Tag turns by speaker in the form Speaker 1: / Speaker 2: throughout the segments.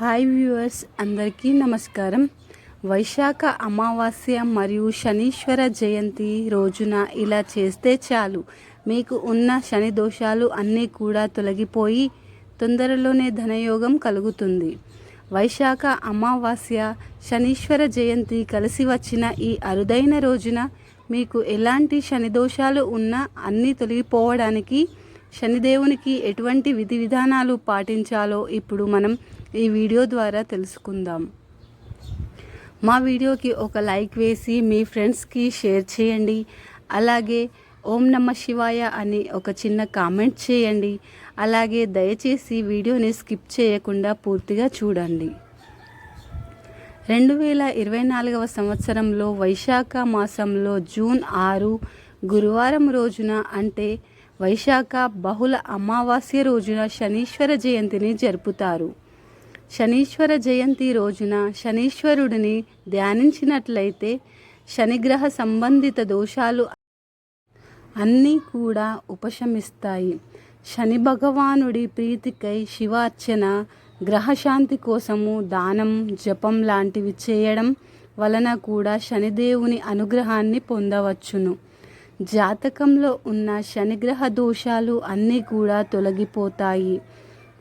Speaker 1: Hi viewers అందరికీ నమస్కారం. వైశాఖ అమావాస్య మరియు శనీశ్వర జయంతి రోజున ఇలా చేస్తే చాలు. మీకు ఉన్న శని దోషాలు అన్నీ కూడా తొలగిపోయి తొందరలోనే ధనయోగం కలుగుతుంది. వైశాఖ అమావాస్య శనీశ్వర జయంతి కలిసి వచ్చిన ఈ అరుదైన రోజున మీకు ఎలాంటి శని దోషాలు ఉన్నా అన్నీ తొలగిపోవడానికి శనిదేవునికి ఎటువంటి విధి విధానాలు పాటించాలో ఇప్పుడు మనం ఈ వీడియో ద్వారా తెలుసుకుందాం. మా వీడియోకి ఒక లైక్ వేసి మీ ఫ్రెండ్స్కి షేర్ చేయండి. అలాగే ఓం నమ శివాయ అని ఒక చిన్న కామెంట్ చేయండి. అలాగే దయచేసి వీడియోని స్కిప్ చేయకుండా పూర్తిగా చూడండి. రెండు వేల ఇరవై నాలుగవ సంవత్సరంలో వైశాఖ మాసంలో జూన్ ఆరు గురువారం రోజున అంటే వైశాఖ బహుళ అమావాస్య రోజున శనీశ్వర జయంతిని జరుపుతారు. శనీశ్వర జయంతి రోజున శనీశ్వరుడిని ధ్యానించినట్లయితే శనిగ్రహ సంబంధిత దోషాలు అన్నీ కూడా ఉపశమిస్తాయి. శని భగవానుడి ప్రీతికై శివార్చన గ్రహశాంతి కోసము దానం జపం లాంటివి చేయడం వలన కూడా శనిదేవుని అనుగ్రహాన్ని పొందవచ్చును. జాతకంలో ఉన్న శనిగ్రహ దోషాలు అన్నీ కూడా తొలగిపోతాయి.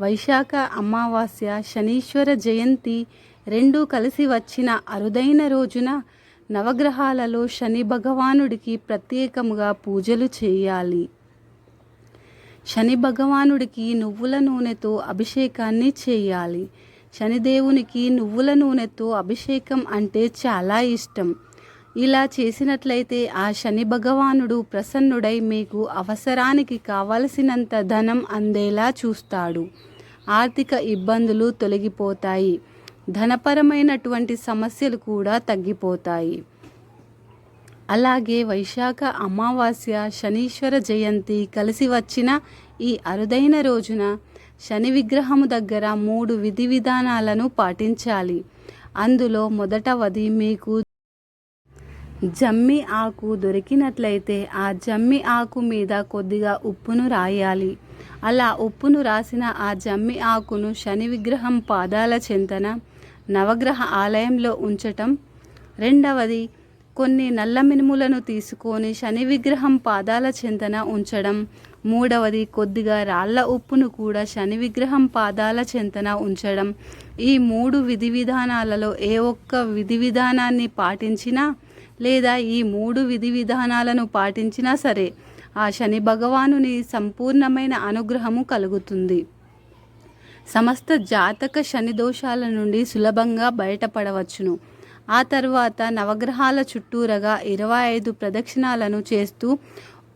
Speaker 1: వైశాఖ అమావాస్య శనీశ్వర జయంతి రెండూ కలిసి వచ్చిన అరుదైన రోజున నవగ్రహాలలో శని భగవానుడికి ప్రత్యేకముగా పూజలు చేయాలి. శని భగవానుడికి నువ్వుల నూనెతో అభిషేకాన్ని చేయాలి. శనిదేవునికి నువ్వుల నూనెతో అభిషేకం అంటే చాలా ఇష్టం. ఇలా చేసినట్లయితే ఆ శని భగవానుడు ప్రసన్నుడై మీకు అవసరానికి కావలసినంత ధనం అందేలా చూస్తాడు. ఆర్థిక ఇబ్బందులు తొలగిపోతాయి. ధనపరమైనటువంటి సమస్యలు కూడా తగ్గిపోతాయి. అలాగే వైశాఖ అమావాస్య శనీశ్వర జయంతి కలిసి వచ్చిన ఈ అరుదైన రోజున శని విగ్రహము దగ్గర మూడు విధి విధానాలను పాటించాలి. అందులో మొదటవది మీకు జమ్మి ఆకు దొరికినట్లయితే ఆ జమ్మి ఆకు మీద కొద్దిగా ఉప్పును రాయాలి. అలా ఉప్పును రాసిన ఆ జమ్మి ఆకును శని విగ్రహం పాదాల చెంతన నవగ్రహ ఆలయంలో ఉంచటం. రెండవది కొన్ని నల్ల మినుములను తీసుకొని శని విగ్రహం పాదాల చెంతన ఉంచడం. మూడవది కొద్దిగా రాళ్ళ ఉప్పును కూడా శని విగ్రహం పాదాల చెంతన ఉంచడం. ఈ మూడు విధి విధానాలలో ఏ ఒక్క విధి విధానాన్ని పాటించినా లేదా ఈ మూడు విధి విధానాలను పాటించినా సరే ఆ శని భగవానుని సంపూర్ణమైన అనుగ్రహము కలుగుతుంది. సమస్త జాతక శని దోషాల నుండి సులభంగా బయటపడవచ్చును. ఆ తర్వాత నవగ్రహాల చుట్టూరగా ఇరవై ఐదు ప్రదక్షిణాలను చేస్తూ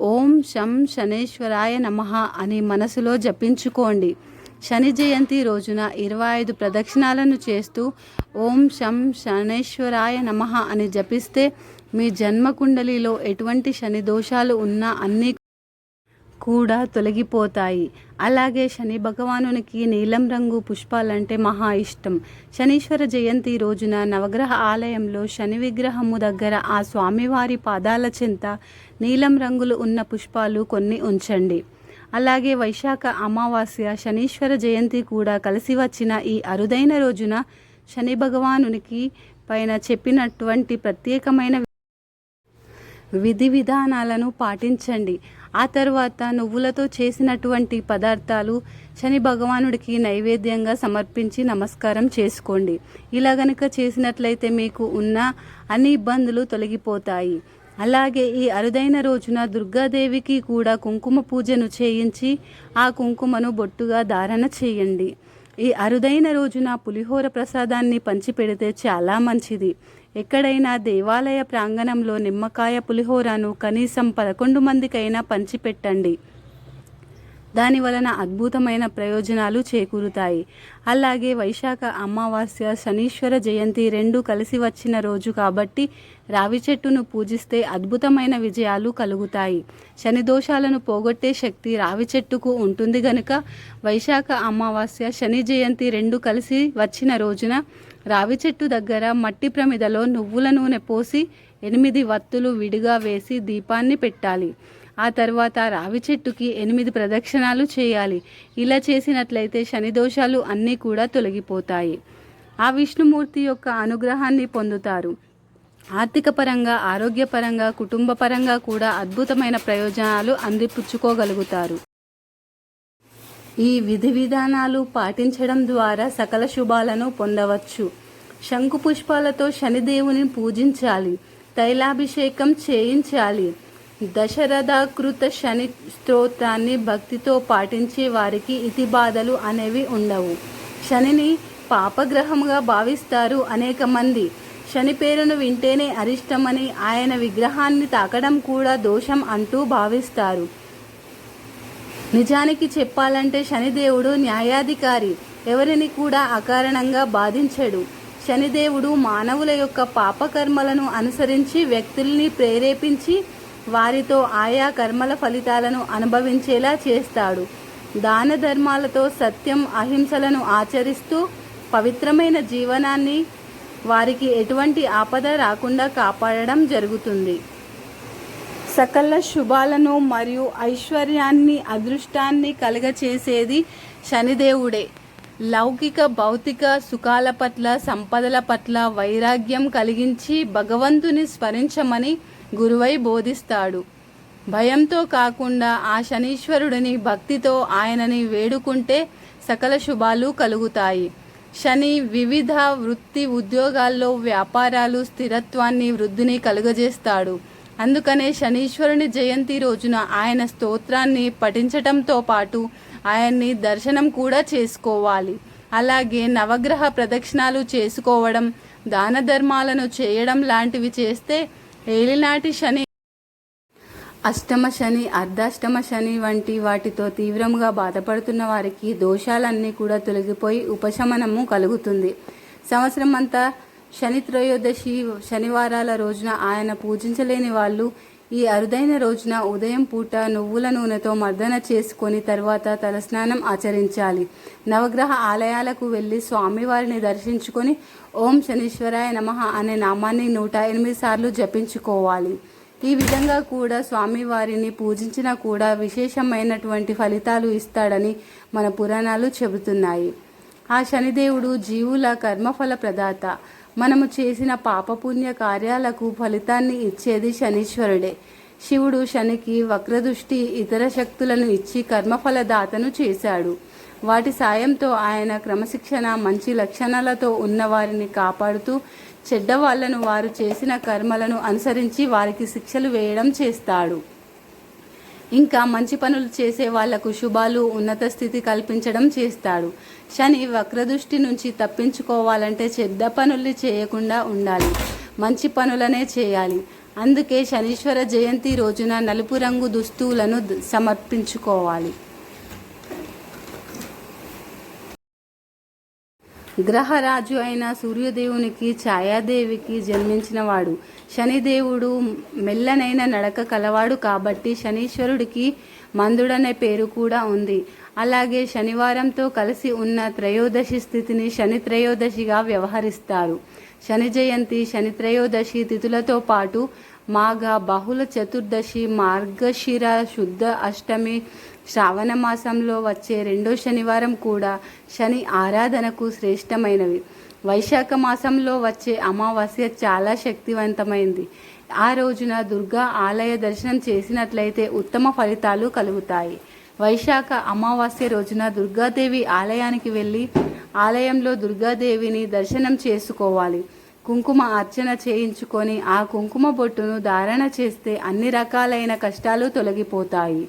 Speaker 1: ఓం శం శనేశ్వరాయ నమ అని మనసులో జపించుకోండి. శని జయంతి రోజున ఇరవై ఐదు ప్రదక్షిణాలను చేస్తూ ఓం శం శనేశ్వరాయ నమ అని జపిస్తే మీ జన్మకుండలిలో ఎటువంటి శని దోషాలు ఉన్నా అన్నీ కూడా తొలగిపోతాయి. అలాగే శని భగవానునికి నీలం రంగు పుష్పాలంటే మహా ఇష్టం. శనీశ్వర జయంతి రోజున నవగ్రహ ఆలయంలో శని విగ్రహము దగ్గర ఆ స్వామివారి పాదాల చింత నీలం రంగులు ఉన్న పుష్పాలు కొన్ని ఉంచండి. అలాగే వైశాఖ అమావాస్య శనీశ్వర జయంతి కూడా కలిసి వచ్చిన ఈ అరుదైన రోజున శని భగవానునికి పైన చెప్పినటువంటి ప్రత్యేకమైన విధి విధానాలను పాటించండి. ఆ తర్వాత నువ్వులతో చేసినటువంటి పదార్థాలు శని భగవానుడికి నైవేద్యంగా సమర్పించి నమస్కారం చేసుకోండి. ఇలా గనుక చేసినట్లయితే మీకు ఉన్న అన్ని ఇబ్బందులు తొలగిపోతాయి. అలాగే ఈ అరుదైన రోజున దుర్గాదేవికి కూడా కుంకుమ పూజను చేయించి ఆ కుంకుమను బొట్టుగా ధారణ చేయండి. ఈ అరుదైన రోజున పులిహోర ప్రసాదాన్ని పంచిపెడితే చాలా మంచిది. ఎక్కడైనా దేవాలయ ప్రాంగణంలో నిమ్మకాయ పులిహోరను కనీసం పదకొండు మందికైనా పంచిపెట్టండి. దాని వలన అద్భుతమైన ప్రయోజనాలు చేకూరుతాయి. అలాగే వైశాఖ అమావాస్య శనీశ్వర జయంతి రెండు కలిసి వచ్చిన రోజు కాబట్టి రావి చెట్టును పూజిస్తే అద్భుతమైన విజయాలు కలుగుతాయి. శని దోషాలను పోగొట్టే శక్తి రావి చెట్టుకు ఉంటుంది గనుక వైశాఖ అమావాస్య శని జయంతి రెండు కలిసి వచ్చిన రోజున రావి చెట్టు దగ్గర మట్టి ప్రమిదలో నువ్వుల నూనె పోసి ఎనిమిది వత్తులు విడిగా వేసి దీపాన్ని పెట్టాలి. ఆ తర్వాత రావి చెట్టుకి ఎనిమిది ప్రదక్షిణాలు చేయాలి. ఇలా చేసినట్లయితే శని దోషాలు అన్నీ కూడా తొలగిపోతాయి. ఆ విష్ణుమూర్తి యొక్క అనుగ్రహాన్ని పొందుతారు. ఆర్థిక పరంగా ఆరోగ్యపరంగా కుటుంబ పరంగా కూడా అద్భుతమైన ప్రయోజనాలు అందిపుచ్చుకోగలుగుతారు. ఈ విధి విధానాలు పాటించడం ద్వారా సకల శుభాలను పొందవచ్చు. శంకు పుష్పాలతో శనిదేవుని పూజించాలి. తైలాభిషేకం చేయించాలి. దశరథాకృత శని స్తోత్రాన్ని భక్తితో పాటించే వారికి ఇతి బాధలు అనేవి ఉండవు. శనిని పాపగ్రహముగా భావిస్తారు అనేక మంది. శని పేరును వింటేనే అరిష్టమని ఆయన విగ్రహాన్ని తాకడం కూడా దోషం అంటూ భావిస్తారు. నిజానికి చెప్పాలంటే శనిదేవుడు న్యాయాధికారి ఎవరిని కూడా అకారణంగా బాధించడు. శనిదేవుడు మానవుల యొక్క పాపకర్మలను అనుసరించి వ్యక్తుల్ని ప్రేరేపించి వారితో ఆయా కర్మల ఫలితాలను అనుభవించేలా చేస్తాడు. దాన ధర్మాలతో సత్యం అహింసలను ఆచరిస్తూ పవిత్రమైన జీవనాన్ని వారికి ఎటువంటి ఆపద రాకుండా కాపాడడం జరుగుతుంది. సకల శుభాలను మరియు ఐశ్వర్యాన్ని అదృష్టాన్ని కలుగచేసేది శనిదేవుడే. లౌకిక భౌతిక సుఖాల పట్ల సంపదల పట్ల వైరాగ్యం కలిగించి భగవంతుని స్మరించమని గురువై బోధిస్తాడు. భయంతో కాకుండా ఆ శనీశ్వరుడిని భక్తితో ఆయనని వేడుకుంటే సకల శుభాలు కలుగుతాయి. శని వివిధ వృత్తి ఉద్యోగాల్లో వ్యాపారాలు స్థిరత్వాన్ని వృద్ధిని కలుగజేస్తాడు. అందుకనే శనీశ్వరుని జయంతి రోజున ఆయన స్తోత్రాన్ని పఠించటంతో పాటు ఆయన్ని దర్శనం కూడా చేసుకోవాలి. అలాగే నవగ్రహ ప్రదక్షిణాలు చేసుకోవడం దాన ధర్మాలను చేయడం లాంటివి చేస్తే ఏలినాటి శని. అష్టమ శని అర్ధాష్టమ శని వంటి వాటితో తీవ్రంగా బాధపడుతున్న వారికి దోషాలన్నీ కూడా తొలగిపోయి ఉపశమనము కలుగుతుంది. సంవత్సరం అంతా శని త్రయోదశి శనివారాల రోజున ఆయన పూజించలేని వాళ్ళు ఈ అరుదైన రోజున ఉదయం పూట నువ్వుల నూనెతో మర్దన చేసుకొని తర్వాత తలస్నానం ఆచరించాలి. నవగ్రహ ఆలయాలకు వెళ్ళి స్వామివారిని దర్శించుకొని ఓం శనీశ్వరాయ నమ అనే నామాన్ని నూట ఎనిమిది సార్లు జపించుకోవాలి. ఈ విధంగా కూడా స్వామివారిని పూజించినా కూడా విశేషమైనటువంటి ఫలితాలు ఇస్తాడని మన పురాణాలు చెబుతున్నాయి. ఆ శనిదేవుడు జీవుల కర్మఫల ప్రదాత. మనము చేసిన పాపపుణ్య కార్యాలకు ఫలితాన్ని ఇచ్చేది శనీశ్వరుడే. శివుడు శనికి వక్రదృష్టి ఇతర శక్తులను ఇచ్చి కర్మఫలదాతను చేశాడు. వాటి సాయంతో ఆయన క్రమశిక్షణ మంచి లక్షణాలతో ఉన్నవారిని కాపాడుతూ చెడ్డవాళ్ళను వారు చేసిన కర్మలను అనుసరించి వారికి శిక్షలు వేయడం చేస్తాడు. ఇంకా మంచి పనులు చేసే వాళ్ళకు శుభాలు ఉన్నత స్థితి కల్పించడం చేస్తాడు. శని వక్రదృష్టి నుంచి తప్పించుకోవాలంటే చెడ్డ పనులు చేయకుండా ఉండాలి. మంచి పనులనే చేయాలి. అందుకే శనీశ్వర జయంతి రోజున నలుపు రంగు దుస్తువులను సమర్పించుకోవాలి. గ్రహరాజు అయిన సూర్యదేవునికి ఛాయాదేవికి జన్మించినవాడు. శనిదేవుడు మెల్లనైన నడక కలవాడు కాబట్టి శనీశ్వరుడికి మందుడనే పేరు కూడా ఉంది. అలాగే శనివారంతో కలిసి ఉన్న త్రయోదశి స్థితిని శని త్రయోదశిగా వ్యవహరిస్తారు. శని జయంతి శని త్రయోదశి తిథులతో పాటు మాఘ బహుళ చతుర్దశి మార్గశిర శుద్ధ అష్టమి శ్రావణ మాసంలో వచ్చే రెండో శనివారం కూడా శని ఆరాధనకు శ్రేష్టమైనవి. వైశాఖ మాసంలో వచ్చే అమావాస్య చాలా శక్తివంతమైంది. ఆ రోజున దుర్గా ఆలయ దర్శనం చేసినట్లయితే ఉత్తమ ఫలితాలు కలుగుతాయి. వైశాఖ అమావాస్య రోజున దుర్గాదేవి ఆలయానికి వెళ్ళి ఆలయంలో దుర్గాదేవిని దర్శనం చేసుకోవాలి. కుంకుమ అర్చన చేయించుకొని ఆ కుంకుమ బొట్టును ధారణ చేస్తే అన్ని రకాలైన కష్టాలు తొలగిపోతాయి.